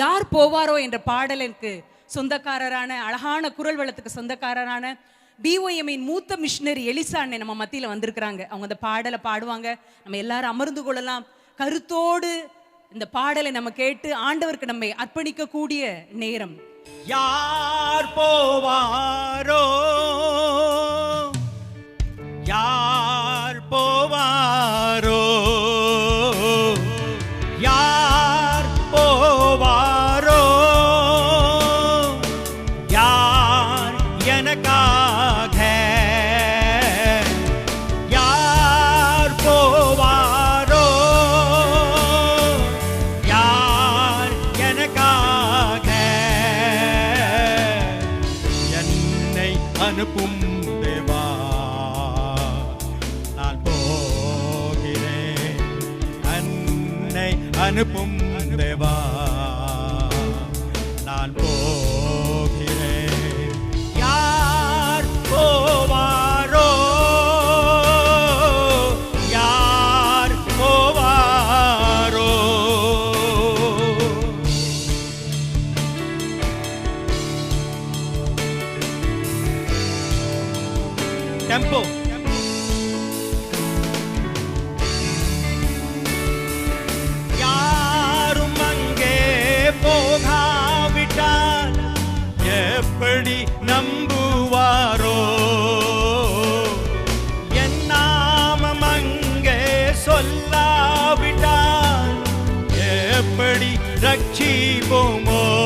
யார் போவாரோ என்ற பாடலுக்கு சொந்தக்காரரான அழகான குரல் வளத்துக்கு சொந்தக்காரரான பிஓஎம்மின் மூத்த மிஷினரி எலிசா நம்ம மத்தியில் வந்திருக்கிறாங்க. அவங்க அந்த பாடலை பாடுவாங்க. நம்ம எல்லாரும் அமர்ந்து கொள்ளலாம். கருத்தோடு இந்த பாடலை நம்ம கேட்டு ஆண்டவருக்கு நம்மை அர்ப்பணிக்க கூடிய நேரம். யார் போவாரோ ரட்சிப்போமோ யார்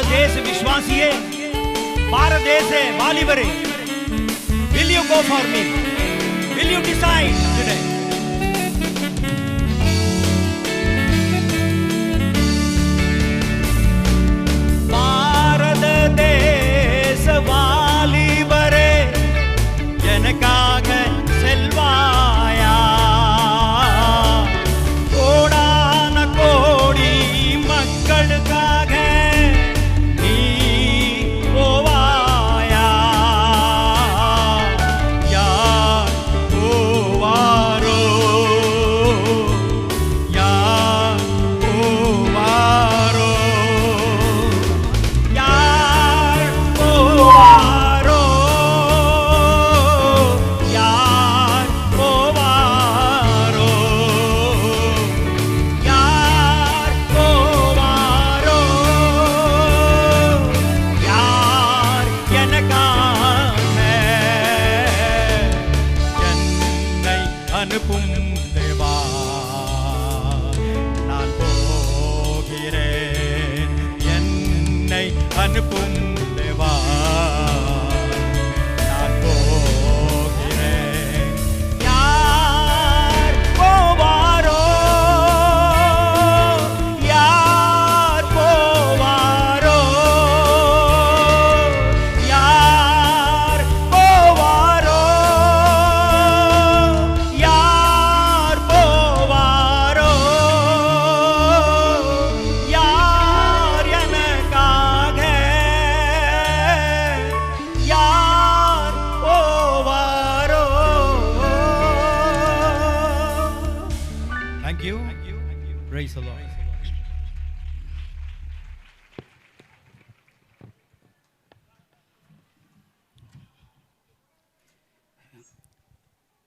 பாரத தேச விஸ்வாசியே பாரத தேச வாலிபரே will you go for me will you decide today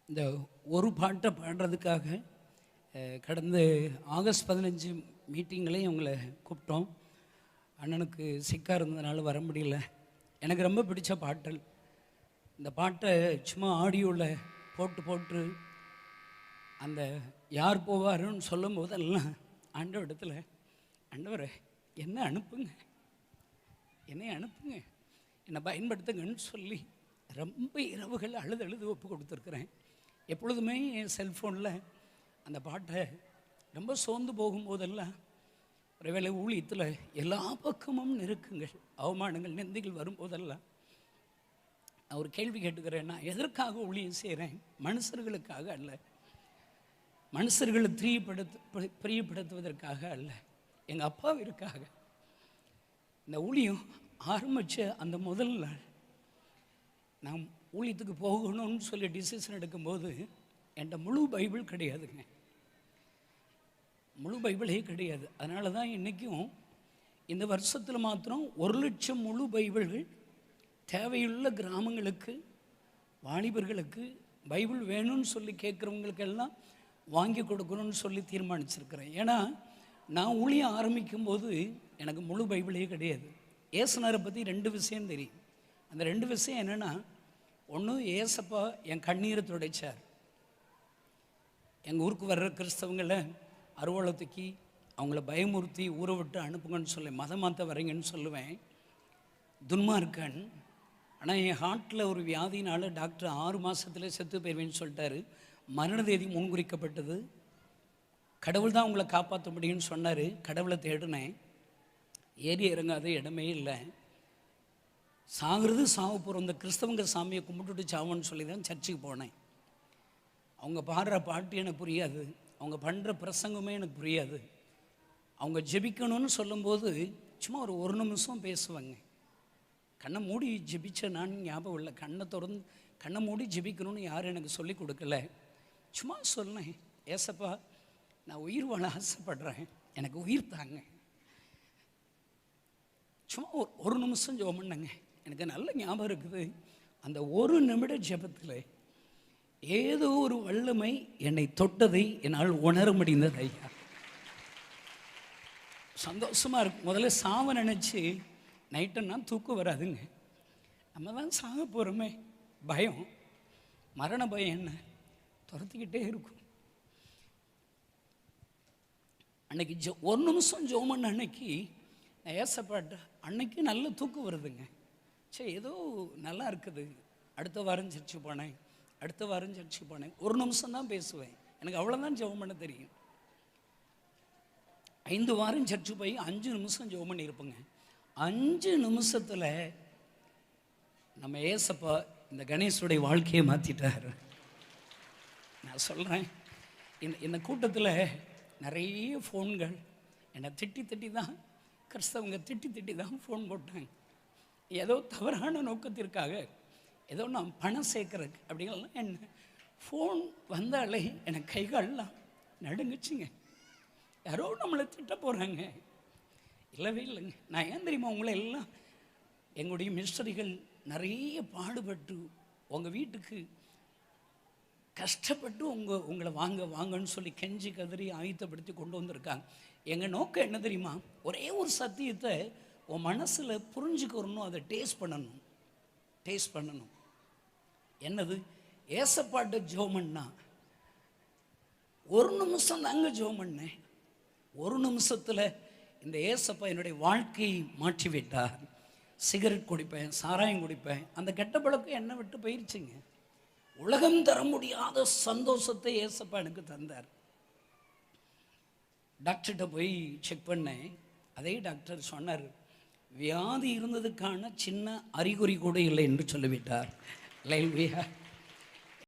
இந்த ஒரு பாட்டை பாடுறதுக்காக கடந்த ஆகஸ்ட் பதினஞ்சு மீட்டிங்லேயும் உங்களை கூப்பிட்டோம். அண்ணனுக்கு சிக்காக இருந்ததுனால வர முடியல. எனக்கு ரொம்ப பிடிச்ச பாட்டல். இந்த பாட்டை சும்மா ஆடியோவில் போட்டு போட்டு அந்த யார் போவாருன்னு சொல்லும் போதெல்லாம் ஆண்டவரத்தில் ஆண்டவர் என்ன அனுப்புங்க. என்னை அனுப்புங்க. என்னை பயன்படுத்துங்கன்னு சொல்லி ரொம்ப இரவுகள் அழுது அழுது ஒப்பு கொடுத்துருக்குறேன். எப்பொழுதுமே என் செல்ஃபோனில் அந்த பாட்டை ரொம்ப சோர்ந்து போகும்போதெல்லாம் ஒருவேளை ஊழியத்தில் எல்லா பக்கமும் நெருக்குங்கள் அவமானங்கள் நெந்திகள் வரும்போதெல்லாம் நான் ஒரு கேள்வி கேட்டுக்கிறேன் நான் எதற்காக ஊழியம் செய்கிறேன் மனுஷர்களுக்காக அல்ல. மனுஷர்களை பிரியப்படுத்து பிரியப்படுத்துவதற்காக அல்ல. எங்கள் அப்பாவிற்காக. இந்த ஊழியம் ஆரம்பித்த அந்த முதல் நாள் நான் ஊழியத்துக்கு போகணும்னு சொல்லி டிசிஷன் எடுக்கும்போது என்கிட்ட முழு பைபிள் கிடையாதுங்க. முழு பைபிளே கிடையாது. அதனால தான் இன்றைக்கும் இந்த வருஷத்தில் மாத்திரம் ஒரு லட்சம் முழு பைபிள்கள் தேவையுள்ள கிராமங்களுக்கு வாலிபர்களுக்கு பைபிள் வேணும்னு சொல்லி கேட்குறவங்களுக்கெல்லாம் வாங்கி கொடுக்கணும்னு சொல்லி தீர்மானிச்சிருக்கிறேன். ஏன்னா நான் ஊழியம் ஆரம்பிக்கும் போது எனக்கு முழு பைபிளே கிடையாது. ஏசுனாரை பற்றி ரெண்டு விஷயம் தெரியும். அந்த ரெண்டு விஷயம் என்னென்னா ஒன்று ஏசப்பா என் கண்ணீரை துடைச்சார். எங்கள் ஊருக்கு வர்ற கிறிஸ்தவங்களை அருவாளை தூக்கி அவங்கள பயமுறுத்தி ஊரை விட்டு அனுப்புங்கன்னு சொல்லி மதம் மாற்ற வரீங்கன்னு சொல்லுவேன். துன்மார்க்கன் ஆனால் என் ஹார்ட்டில் ஒரு வியாதினால் டாக்டர் ஆறு மாதத்தில் செத்து போயிடுவேன்னு சொல்லிட்டாரு. மரண தேதி முன்குறிக்கப்பட்டது. கடவுள் தான் உங்களை காப்பாற்ற முடியும்னு சொன்னார். கடவுளை தேடினேன். ஏறி இறங்காத இடமே இல்லை. சாகிறது சாவ போகிறோம் இந்த கிறிஸ்தவங்க சாமியை கும்பிட்டுட்டு சாவன்னு சொல்லி தான் சர்ச்சுக்கு போனேன். அவங்க பாடுற பாட்டு எனக்கு புரியாது. அவங்க பண்ணுற பிரசங்கமே எனக்கு புரியாது. அவங்க ஜெபிக்கணும்னு சொல்லும்போது சும்மா ஒரு ஒரு நிமிஷம் பேசுவாங்க. கண்ணை மூடி ஜெபிச்ச நான் ஞாபகம் இல்லை. கண்ணை திறந்து கண்ணை மூடி ஜெபிக்கணும்னு யாரும் எனக்கு சொல்லி கொடுக்கல. சும்மா சொன்னேன் ஏசப்பா நான் உயிர் வாழ ஆசைப்படுறேன். எனக்கு உயிர் தாங்க. சும்மா ஒரு ஒரு நிமிஷம் ஜோம் பண்ணங்க. எனக்கு நல்ல ஞாபகம் இருக்குது. அந்த ஒரு நிமிட ஜெபத்தில் ஏதோ ஒரு வல்லமை என்னை தொட்டதை என்னால் உணர முடிந்தது ஐயா. சந்தோஷமாக இருக்கு. முதல்ல சாவ நினச்சி நைட்டுன்னா தூக்கம் வராதுங்க. நம்ம தான் சாக போகிறோமே பயம். மரண பயம் என்ன? துரத்திக்கிட்டே இருக்கும். அன்னைக்கு ஜோ ஒரு நிமிஷம் ஜோமன் அன்னைக்கு நான் ஏசப்பாட்ட அன்னைக்கு நல்ல தூக்கம் வருதுங்க. சரி ஏதோ நல்லா இருக்குது. அடுத்த வாரம் சர்ச்சு போனேன். அடுத்த வாரம் சர்ச்சு போனேன். ஒரு நிமிஷம் தான் பேசுவேன். எனக்கு அவ்வளோதான் ஜெபம் பண்ண தெரியும். ஐந்து வாரம் சர்ச்சு போய் அஞ்சு நிமிஷம் ஜெபம் பண்ணியிருப்பேங்க. அஞ்சு நிமிஷத்தில் நம்ம ஏசப்பா இந்த கணேசுடைய வாழ்க்கையை மாற்றிட்டார் நான் சொல்கிறேன் இந்த இந்த கூட்டத்தில் நிறைய ஃபோன்கள் என்னை திட்டி திட்டி தான் கிறிஸ்தவங்க திட்டி திட்டி தான் ஃபோன் போட்டாங்க. ஏதோ தவறான நோக்கத்திற்காக ஏதோ நான் பணம் சேர்க்குறக்கு அப்படிங்கலாம் என்ன ஃபோன் வந்தாலே எனக்கு கைகாலெலாம் நடுங்குச்சுங்க. யாரோ நம்மளை திட்ட போகிறாங்க இல்லவே இல்லைங்க. நான் ஏன் தெரியுமா உங்களை எல்லாம் எங்களுடைய மிஸ்டரிகள் நிறைய பாடுபட்டு உங்கள் வீட்டுக்கு கஷ்டப்பட்டு உங்கள் உங்களை வாங்க வாங்கன்னு சொல்லி கெஞ்சி கதறி ஆயத்தப்படுத்தி கொண்டு வந்திருக்காங்க. எங்கள் நோக்கம் என்ன தெரியுமா? ஒரே ஒரு சத்தியத்தை உன் மனசில் புரிஞ்சுக்கிறணும் அதை டேஸ்ட் பண்ணணும். டேஸ்ட் பண்ணணும். என்னது? ஏசப்பாட்ட ஜோமன்னா? ஒரு நிமிஷம் தாங்க ஜோம் பண்ணேன் ஒரு நிமிஷத்தில் இந்த ஏசப்பா என்னுடைய வாழ்க்கையை மாற்றி விட்டார் சிகரெட் குடிப்பேன் சாராயம் குடிப்பேன். அந்த கெட்ட பழக்கம் என்னை விட்டு போயிருச்சுங்க. உலகம் தர முடியாத சந்தோஷத்தை ஏசப்பா எனக்கு தந்தார். டாக்டர்கிட்ட போய் செக் பண்ணேன். அதே டாக்டர் சொன்னார் வியாதி இருந்ததுக்கான சின்ன அறிகுறி கூட இல்லை என்று சொல்லிவிட்டார். லைல்வியா